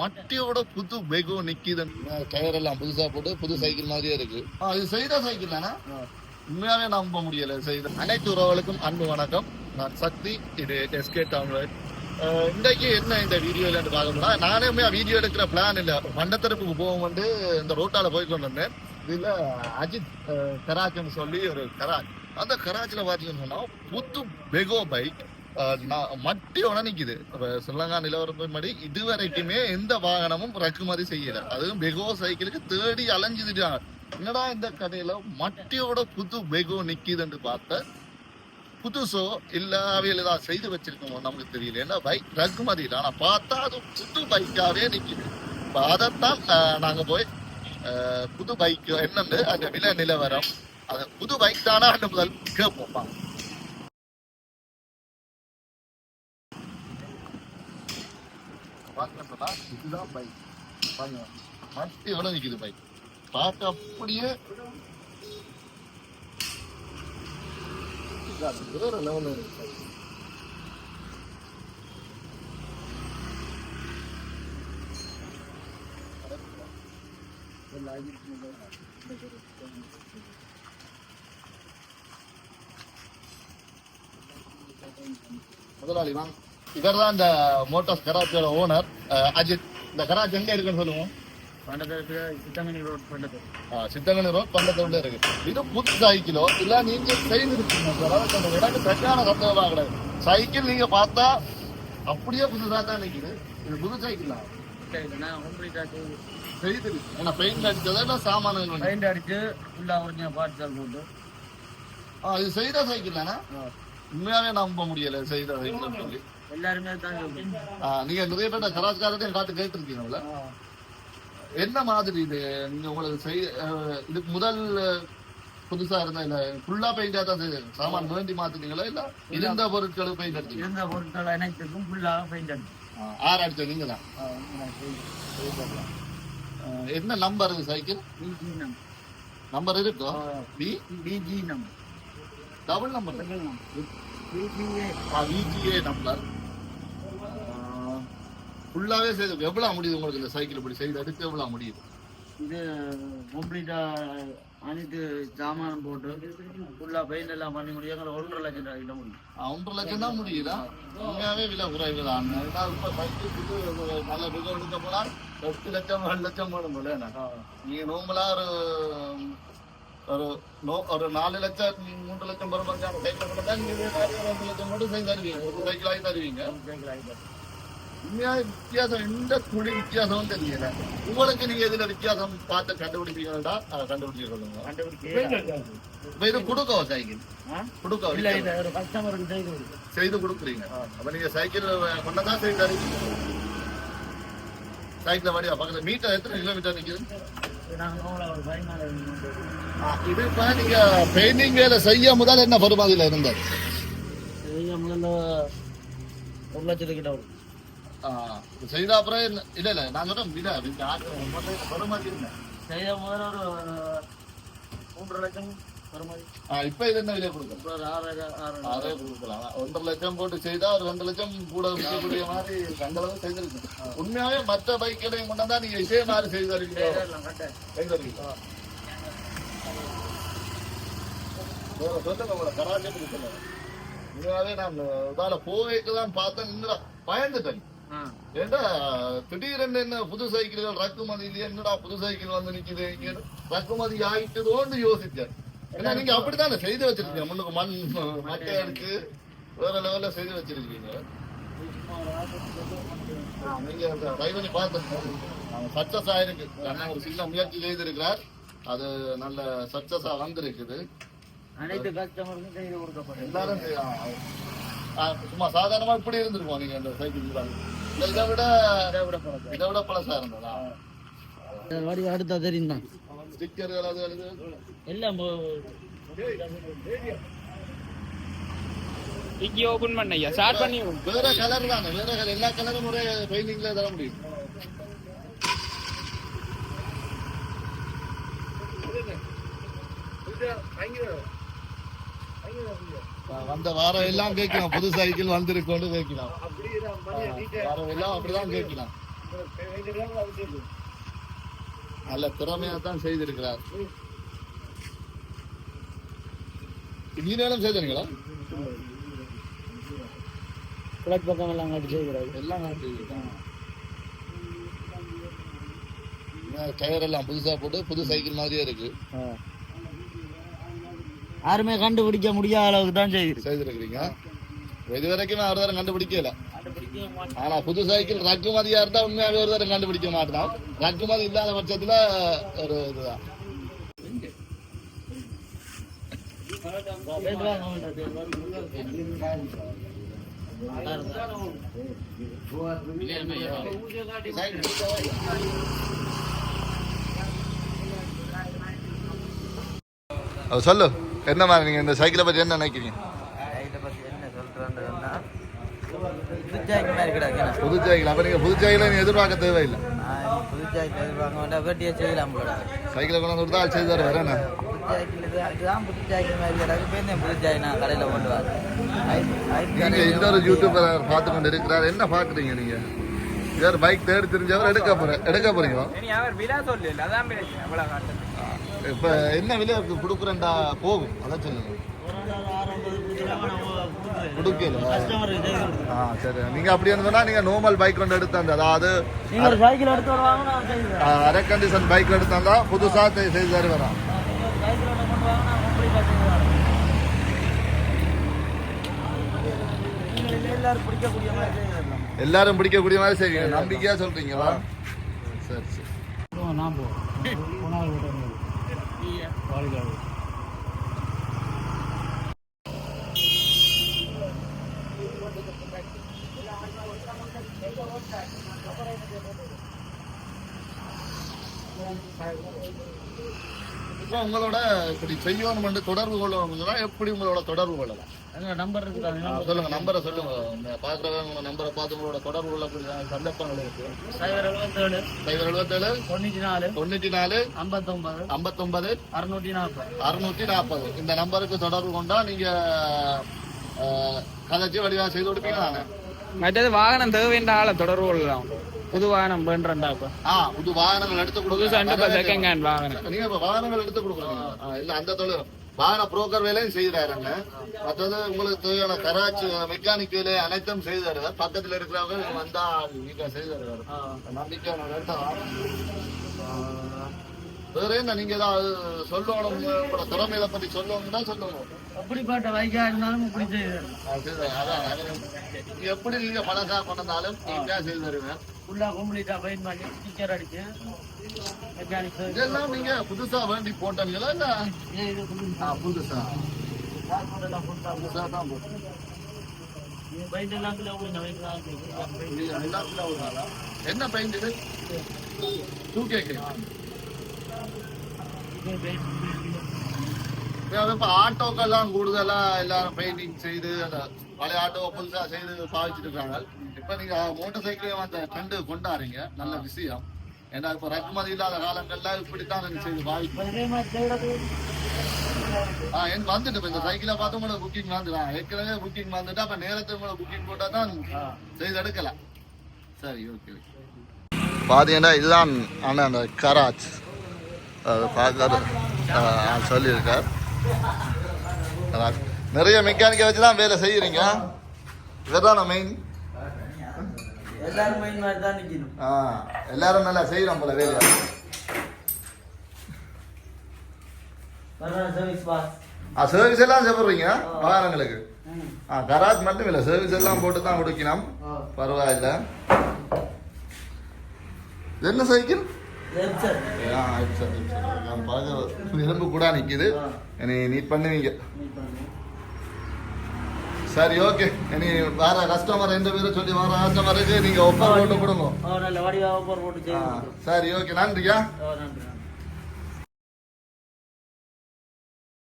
மட்டியோட புது பெகோ நிக்குது டயர் எல்லாம் புதுசா போட்டு புது சைக்கிள் மாதிரியே இருக்கு. இது செய்த சைக்கிள் தானே? உண்மையாவே நம்ப முடியல செய்த. அனைத்து உறவுகளுக்கும் அன்பு வணக்கம். நான் சக்தி இது எஸ்கே தமிழ் இன்றைக்கு என்ன இந்த வீடியோல பார்க்க போனா நானே வீடியோ எடுக்கிற பிளான் இல்ல. மண்டத்தரப்புக்கு போகும் வந்து இந்த ரோட்டால போய் கொண்டு வந்தேன். இதுல அஜித் கராச்னு சொல்லி ஒரு கராச் அந்த கராச்சில பாத்தீங்கன்னு சொன்னா புத்து பெகோ பைக். மட்டியோட நிக்குது. இப்ப ஸ்ரீலங்கா நிலவரப்பு படி இதுவரைக்குமே எந்த வாகனமும் இறக்குமதி செய்யல. அதுவும் பெகோ சைக்கிளுக்கு தேடி அலைஞ்சுட்டாங்க என்னடா இந்த கதையில மட்டியோட புது பெகோ நிக்குதுன்னு பார்த்த புதுசோ இல்ல அவையில் ஏதாவது செய்து வச்சிருக்கோமோ நமக்கு தெரியல. ஏன்னா பைக் இறக்குமதி இல்லை. ஆனா பார்த்தா அது புது பைக்காவே நிக்குது. இப்ப அதைத்தான் நாங்க போய் புது பைக் என்னன்னு அந்த விலை நிலவரம். அது புது பைக் தானா? முதல் கேட்போம் வாங்க. பார்க்க சொன்னா இதுதான் பைக் பாருங்க மட்டி எவ்வளவு நிக்குது பைக் பார்க்க அப்படியே வேற லெவல்ல இருக்கு bike. முதலாளி வாங்க இவர் தான் இந்த மோட்டார்ஸ் கராச்சியோட ஓனர் அஜித். இந்த கராச்சி எங்க இருக்குன்னு சொல்லுவோம்? சித்தங்கனி ரோட் பண்டத்தோட இருக்கு. இது புது சைக்கிளோ இல்ல நீங்க செய்திருக்கீங்க சார் அதாவது எனக்கு பிரச்சான சந்தேகமா கிடையாது. சைக்கிள் நீங்க பார்த்தா அப்படியே புதுசா தான் நிக்குது. இது புது சைக்கிள் தான் ஏன்னா பெயிண்ட் அடிச்சதா வந்து பெயிண்ட் அடிச்சு ஃபுல்லாக ஒரிஜினல் பார்ட்ஸால் போட்டு. ஆ, இது செய்த சைக்கிள் தானே? உண்மையாவே நம்ப முடியல செய்த சைக்கிள் சொல்லி. எல்லாருமே தான் ஆ, நீங்க நிறைய பேர் கலாச்சாரத்தையும் காட்டு கேட்டிருக்கீங்கல்ல என்ன மாதிரி இது? நீங்க உங்களுக்கு செய் இதுக்கு முதல் புதுசா இருந்தா இல்ல ஃபுல்லா பெயிண்டா தான் செய்யுது சாமான் வேண்டி மாத்துனீங்களா இல்ல இருந்த பொருட்களும் பெயிண்ட் அடிச்சீங்க இருந்த பொருட்கள் அனைத்துக்கும் ஃபுல்லாக பெயிண்ட் அடிச்சு. ஆறு அடிச்ச நீங்க தான். என்ன நம்பர் இருக்கு? சைக்கிள் நம்பர் இருக்கோ பி பிஜி நம் டபுள் நம்பர் விஜிஏ நம்பர் ஃபுல்லாவே செய்து எவ்வளவு முடியுது உங்களுக்கு இந்த சைக்கிள் இப்படி செய்து? எடுத்து எவ்வளவு முடியுது இது கம்ப்ளீட்டாக அனைத்து சாமான் போட்டு ஃபுல்லாக பெயிண்ட் எல்லாம் பண்ணி முடியும். எங்களை ஒன்றரை லட்சம் ரூபாய் கிட்ட முடியும். ஒன்றரை லட்சம் தான் முடியுதா? உண்மையாவே விலை குறைவு தான் இப்ப ஒரு நல்ல புது எடுக்க போனா எட்டு லட்சம் ரெண்டு லட்சம் போடும் போல நீங்க நோம்பலா ஒரு ஒரு நோ ஒரு நாலு லட்சம் மூன்று லட்சம் பெறும் சைக்கிள் தான் நீங்க வேற ரெண்டு லட்சம் மட்டும் செய்து தருவீங்க. ஒரு சைக்கிள் ஆகி தருவீங்க. சைக்கிள் ஆகிட்டு உண்மையா வித்தியாசம் எந்த துளி வித்தியாசம் தெரியல. உங்களுக்கு நீங்க எதுல வித்தியாசம் பார்த்து கண்டுபிடிப்பீங்கடா அதை கண்டுபிடிச்சு சொல்லுங்க. இப்ப இது கொடுக்கவா சைக்கிள்? ஆ? கொடுக்கவா இல்ல செய்து கொடுக்குறீங்க. அப்ப நீங்க சைக்கிள் கொண்டதான் செய்து? தருவீங்க சைக்கிள் வழியா பக்கத்துல மீட்டர் எத்தனை கிலோமீட்டர் நிக்குது? இது இப்ப நீங்க பெயிண்டிங் வேலை செய்ய முதல் என்ன பருமாதில இருந்தது? செய்ய முதல்ல ஒரு லட்சத்துக்கிட்ட வரும். செய்த அப்புறம் இல்ல இல்ல நான் சொல்றேன் விட இந்த பருமாதி இருந்தேன் செய்த முதல்ல ஒரு மூன்றரை லட்சம் இப்ப இது என்ன விலை ஒரு ஆறு கொடுக்கலாம். ஒன்றரை லட்சம் போட்டு செய்தா ஒரு ரெண்டு லட்சம் கூட விற்கக்கூடிய மாதிரி கண்டளவு செய்திருக்கு உண்மையாவே மற்ற பைக்களையும் கொண்டா நீங்க இதே மாதிரி செய்து கட்ட செய்து வேற சொல்லுங்க உங்களை கராச்சே சொல்லுங்க உண்மையாவே நான் இதால போவேக்கு தான் பார்த்தேன். பயந்துட்டேன். ஏண்டா திடீரென்னு என்ன புது சைக்கிள்கள் இறக்குமதி இல்லையா? என்னடா புது சைக்கிள் வந்து நிக்குது? இறக்குமதி ஆயிட்டுதோன்னு யோசிச்சேன். ஏன்னா நீங்க அப்படித்தானே செய்து வச்சிருக்கீங்க? முன்னுக்கு மண் மட்டை அடிச்சு வேற லெவல்ல செய்து வச்சிருக்கீங்க. நீங்க ட்ரை பண்ணி பார்த்துருக்கோம் சக்சஸ் ஆயிருக்கு. அண்ணன் ஒரு சின்ன முயற்சி செய்திருக்கிறார். அது நல்ல சக்சஸா வந்திருக்குது. அனைத்து கஸ்டமருக்கும் செய்து கொடுக்கப்படும் எல்லாரும் சும்மா சாதாரணமா இப்படி இருந்திருக்கோம். நீங்க அந்த சைக்கிள் இதை விட இதை விட பழக்கம் இதை விட பழசா இருந்ததா? வடி அடுத்தா தெரியும்? தான் ஸ்டிக்கர்கள் அது அது. எல்லாம் டிக்கி ஓபன் பண்ணையா ஸ்டார்ட் பண்ணி வேற கலர் தானே. வேற கலர் எல்லா கலரும் ஒரே பெயிண்டிங்ல தர முடியும். வந்த வாரம் எல்லாம் கேட்கலாம். புது சைக்கிள் வந்திருக்கோன்னு கேட்கலாம். வாரம் எல்லாம் அப்படிதான் கேட்கலாம். நல்ல திறமையா தான் செய்திருக்கிறார். நீங்களும் செய்தீங்களா கிழக்கு பக்கம் எல்லாம் காட்டி செய்கிறாரு. எல்லாம் டயர் எல்லாம் புதுசா போட்டு புது சைக்கிள் மாதிரியே இருக்கு. யாருமே கண்டுபிடிக்க முடியாத அளவுக்கு தான் செய்யுது செய்திருக்கிறீங்க. இது வரைக்கும் ஒரு தரம் கண்டுபிடிக்கல. ஆனா புது சைக்கிள் ரக்குமதியா இருந்தா உண்மையாவே ஒரு தரம் கண்டுபிடிக்க மாட்டான். ரக்குமதி இல்லாத பட்சத்துல ஒரு இதுதான். அது சொல்லு. என்ன மாதிரி நீங்க இந்த சைக்கிளை பத்தி என்ன நினைக்கிறீங்க? புது சைக்கிள் அப்ப நீங்க புது சைக்கிளை நீங்க எதிர்பார்க்க தேவையில்லை. புதுச்சாய்க்கு எதிர்பார்க்க வேண்டாம் வெட்டியை செய்யலாம் போல. சைக்கிளை கொண்டு கொடுத்தா ஆள் செய்து தர வேற என்ன? புதுச்சாய்க்கு இது அதுதான் புதுச்சாய்க்கு மாதிரி கிடக்கு பேருந்து புதுச்சாய் நான் கடையில் கொண்டு வரேன் நீங்க இந்த ஒரு யூடியூபர் பார்த்து கொண்டு இருக்கிறார். என்ன பாக்குறீங்க நீங்க? வேற பைக் தேடி தெரிஞ்சவர் எடுக்க போற எடுக்க போறீங்களா இப்ப என்ன விலை கொடுக்குறேன்டா போகும். அதான் சொல்லுங்க. கொடுக்கல. ஆ சரி. நீங்க அப்படி இருந்ததுன்னா நீங்க நார்மல் பைக் கொண்டு எடுத்தாந்து அதாவது அரை கண்டிஷன் பைக் எடுத்தாந்தா புதுசா செய்- செய்து தரு வரோம் சைக்கிள் ஒன்று கொண்டு வாங்க நான் கம்ப்ளீட்டாக செய்வேன் நீங்கள் எல்லாரும் பிடிக்கக்கூடிய மாதிரி செய்யலாம் எல்லாரும் பிடிக்கக்கூடிய மாதிரி செய்வீங்க. நம்பிக்கையா சொல்றீங்களா சரி சரி. நான் இப்போ உங்களோட இப்படி செய்யணும் தொடர்பு கொள்ளணும்னா எப்படி உங்களோட தொடர்பு கொள்ளலாம்? நம்பர் சொல்லுங்க நம்பரை சொல்லுங்க. இந்த பாக்குறவங்க நம்பரை பார்த்து உங்களோட தொடர்பு சந்தர்ப்பங்கள் இருக்கு. சைபர் எழுபத்தேழு சைபர் எழுபத்தேழு தொண்ணூற்றி நாலு தொண்ணூத்தி நாலு ஐம்பத்தொம்பது ஐம்பத்தொன்பது அறுநூற்றி நாற்பது அறுநூத்தி நாற்பது இந்த நம்பருக்கு தொடர்பு கொண்டா நீங்க கதைச்சு வடிவா செய்து கொடுப்பீங்க மற்றது வாகனம் தேவைன்ற ஆளை தொடர்பு கொள்ளலாம். புது வாகனம் வேண்டாப்பா இப்ப. ஆ புது வாகனங்கள் எடுத்து புதுசா கொடுக்க செகண்ட் ஹேண்ட் வாகனம். நீங்க வாகனங்கள் எடுத்து கொடுக்குறீங்க. இல்ல அந்த தொழில். வாகன புரோக்கர் வேலையும் செய்கிறாருங்க. மற்றது உங்களுக்கு தேவையான கராச்சி மெக்கானிக் வேலை அனைத்தும் செய்து தருவார் பக்கத்துல இருக்கிறவங்க நீங்க வந்தா நீங்க செய்து தருவார் நம்பிக்கையான வேற என்ன நீங்க ஏதாவது சொல்லணும்? உங்களோட திறமையில பத்தி சொல்லணும்னா சொல்லுங்க. அப்படிப்பட்ட வைக்கா இருந்தாலும் இப்படி அதான், அதான். எப்படி நீங்க பழசா கொண்டாலும் நீங்க செய்து தருவேன் ஃபுல்லாக கம்ப்ளீட்டாக பெயிண்ட் பண்ணி ஸ்டிக்கர் அடிச்சு மெக்கானிக் இதெல்லாம் நீங்க புதுசா வேண்டி போட்டீங்களா இல்ல? இது புதுசா. புதுசா தான் போட்டோம் பெயிண்ட் எல்லாம் கிலோ கொடுங்க இது? என்ன பெயிண்ட் இது? டூ கேக்கு இப்போ ஆட்டோக்கெல்லாம் கூடுதலா எல்லாரும் பெயிண்டிங் செய்து அந்த பழைய ஆட்டோ புதுசா செய்து பாவிச்சிட்டு இருக்காங்க. இப்ப நீங்க மோட்டர் சைக்கிளையும் அந்த ட்ரெண்டு கொண்டாடுறீங்க. நல்ல விஷயம். ஏன்னா இப்ப ரக்குமதி இல்லாத காலங்கள்ல இப்படித்தான் நீங்க செய்து பாவிச்சு ஆ என் வந்துட்டு இப்போ இந்த சைக்கிளை பார்த்து உங்களுக்கு புக்கிங் வந்துடும் ஏற்கனவே புக்கிங் வந்துட்டு அப்ப நேரத்துக்கு உங்களுக்கு புக்கிங் போட்டா தான் செய்து எடுக்கலாம் சரி ஓகே ஓகே பார்த்தீங்கன்னா இதுதான் ஆனால் அந்த கராச் அது சொல்லியிருக்கார். நிறைய மெக்கானிக்கை வச்சு தான் வேலை செய்கிறீங்க இதுதான மெயின் ஆ எல்லாரும் நல்லா செய்கிறோம் போல வேலையை பாஸ் ஆ சர்வீஸ் எல்லாம் செய்றீங்க வாகனங்களுக்கு ஆ கராஜ் மட்டும் இல்லை சர்வீஸ் எல்லாம் போட்டு தான் கொடுக்கணும். பரவாயில்ல. என்ன சைக்கிள்? எலும்பு கூட நிற்கிது நீ நீட் பண்ணுவீங்க சரி ஓகே நீ வேற கஸ்டமர் எந்த பேரை சொல்லி வர கஸ்டமருக்கு நீங்க ஒப்பர் போட்டு கொடுங்க சரி ஓகே நன்றியா நன்றி